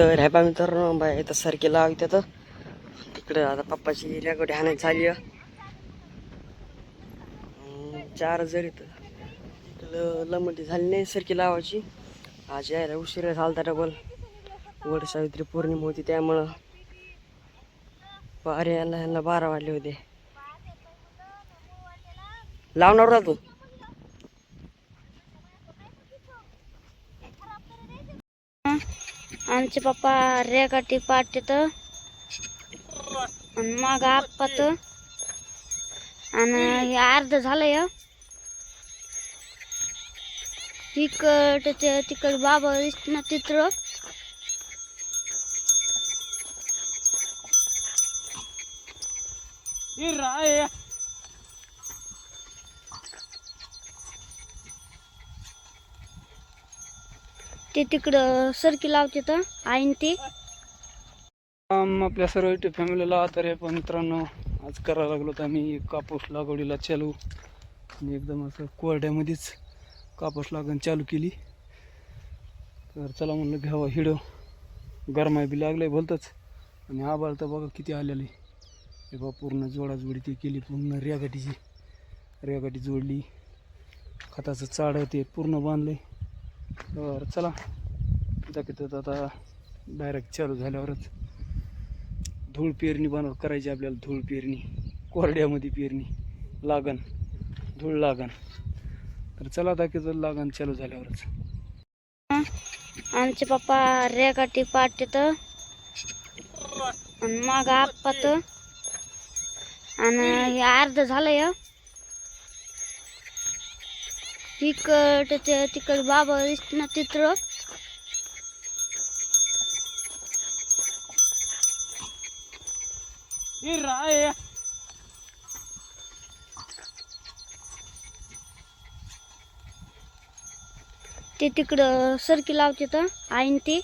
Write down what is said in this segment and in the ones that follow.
तर ह्या पा मित्रांनो बाय इथं सारखी लावते तर. तिकडं आता पप्पाची रेगोडी हाणायची झाली आहे. चार हजार इथं. लमटी झाली नाही सरकी लावायची. आज यायला उशिरा झालता डबल वड सावित्री पौर्णिमा होती त्यामुळं. बारा यायला यांना बारा वाजले होते. लावणार ना तू. आमचे पप्पा रेगाटी पाठत. आणि मग आपत आणि हे अर्ध झालंय. तिकट ते तिकट बाबा ना तित्र ते तिकडं सरकी लावते तर आईन ते. आपल्या सर्व युट्यूब फॅमिलीला तर हे पण मित्रांनो आज करायला लागलो तर आम्ही कापूस लागवडीला चालू. आणि एकदम असं कोरड्यामध्येच कापूस लागण चालू केली. तर चला म्हणलं घ्यावा हिडो. गरमाय बी लागलंय भलतंच. आणि आबाळ तर बघा किती आलेलं. आहे हे बा पूर्ण जोडाजोडी ती केली पूर्ण रेगाटीची. रेगाटी जोडली. खताचं चाड ते पूर्ण बांधलंय. बरं चला. दाखवतात आता डायरेक्ट चालू झाल्यावरच. धूळ पेरणी बनव करायची आपल्याला धूळ पेरणी. कोरड्यामध्ये पेरणी. लागण. धूळ लागण. तर चला दाखित लागण चालू झाल्यावरच. आमचे पप्पा रेगाटी पाठत. आणि मग आपात. आणि हे अर्ध या तिकट ते तिकट बाबा ना तित्र ते तिकडं सरकी लावते तर आईन ते.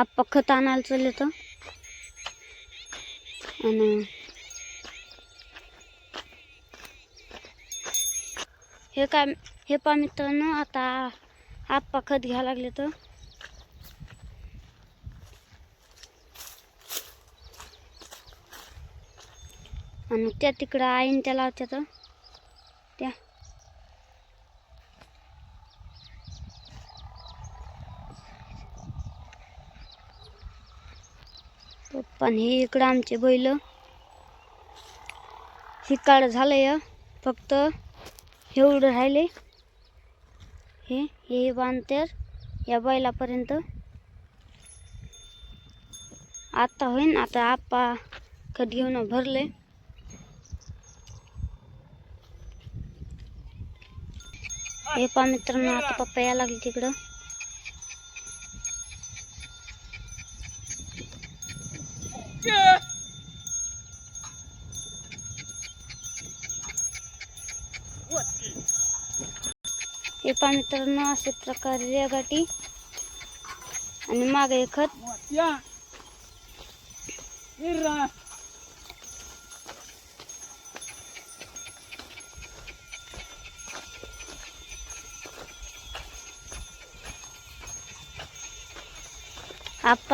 आप्पा खत आणायला चालले तर आणि हे काय हे पा मित्रांनो आता आप्पा खत घ्यायला लागले तर आणि त्या तिकडं आईन त्या लावत्या तर त्या. पण हे इकडं आमचे बैल. हे काढ झालंय फक्त एवढं राहिले. हे हे बांधतात या बैलापर्यंत. आता होईन आता आप्पा खत घेऊन भरले. हे पा मित्रांनो आता पप्पा यायला लागले तिकडं. हे पा मित्रांनो अशा प्रकारे रेगाटी. आणि मागे खत.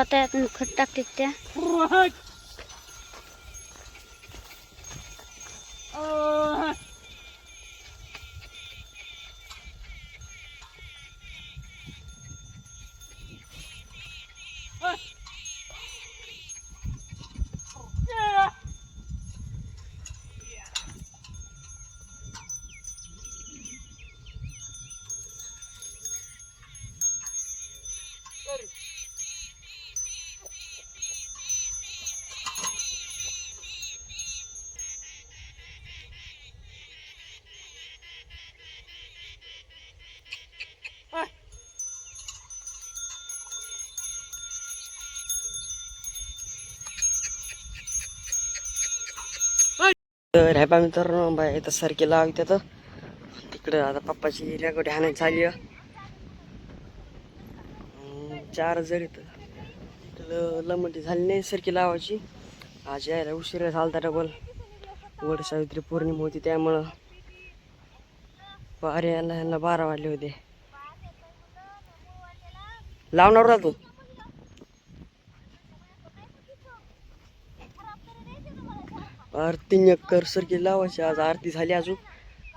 त्यातून खत टाकते त्या तर ह्या मित्रांनो बाय इथं सारखे लाव तर. तिकडं आता पप्पाची रेगोटी हाणायची झाली आहे. चार हजार इथं. लमटी झाली नाही सारखी लावायची. आज यायला उशिरा झालता डबल वड सावित्री पौर्णिमा होती त्यामुळं. बारा यायला यांना बारा वाजले होते. लावणार ना तू? आरती कर सारखी लावायची आज आरती झाली अजून.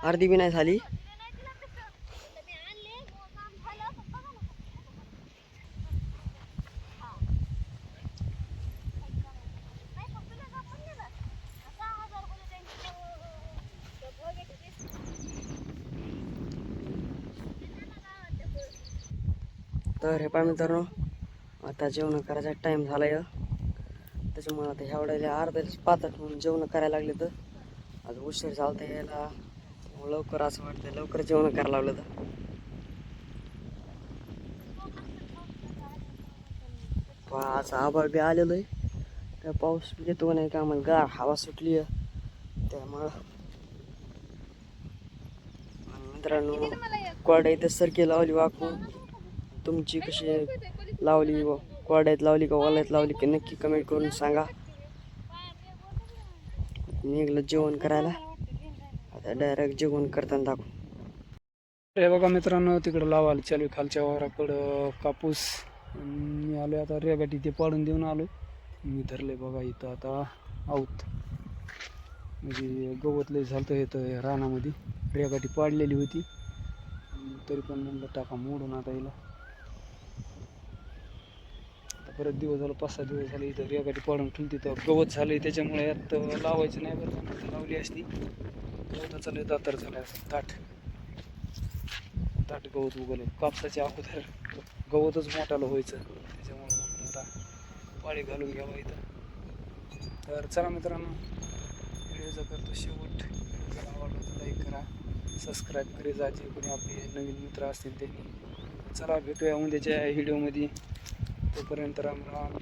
आरती बी नाही झाली. तर हे पाय मित्रांनो आता जेवण करायचा टाईम झाला आहे त्याच्यामुळे आता ह्या वेळेला अर्धा पातळ म्हणून जेवण करायला लागले तर आज उशीर झाला तर यायला. लवकर असं वाटतं लवकर जेवण करायला लागलं तर पहा, आज आभाळ बी आलेलं आहे. त्या पाऊस येतो नाही का आम्हाला गार हवा सुटली आहे. त्यामुळं. आणि मित्रांनो कोरड्या इथं सरकी लावली वाकून. तुमची कशी लावली व? कोरड्यात लावली का ओल्यात लावली की नक्की कमेंट करून सांगा. निघलं जेवण करायला. आता डायरेक्ट जेवण करताना दाखवू. हे बघा मित्रांनो तिकडं लावायला चालू खालच्या वाराकडं कापूस. आणि मी आलो आता रेगाटी ते पाडून देऊन आलो मी धरले बघा इथं आता आऊत. म्हणजे गवत लय झालं हे तर रानामध्ये. रेगाटी पाडलेली होती. तरी पण म्हणलं टाका मोडून आता हिला. परत दिवस झालं पाच सहा दिवस झाले इथं रेगाटी पाडून ठेवली तिथं. गवत झालं त्याच्यामुळे यात लावायचं नाही बरं का, लावली असती. गवताचं लय दातार झालं असं ताट. ताट गवत उगवले कापसाच्या अगोदर गवतच मोठाला व्हायचं. त्याच्यामुळे आता पाळी घालून घ्यावं इथं. तर चला मित्रांनो व्हिडिओचा करतो शेवट. जर आवडला तर लाईक करा सबस्क्राईब करे. जा जे कोणी आपले नवीन मित्र असतील त्यांनी चला भेटूया उद्याच्या व्हिडिओमध्ये. तोपर्यंत राम राम.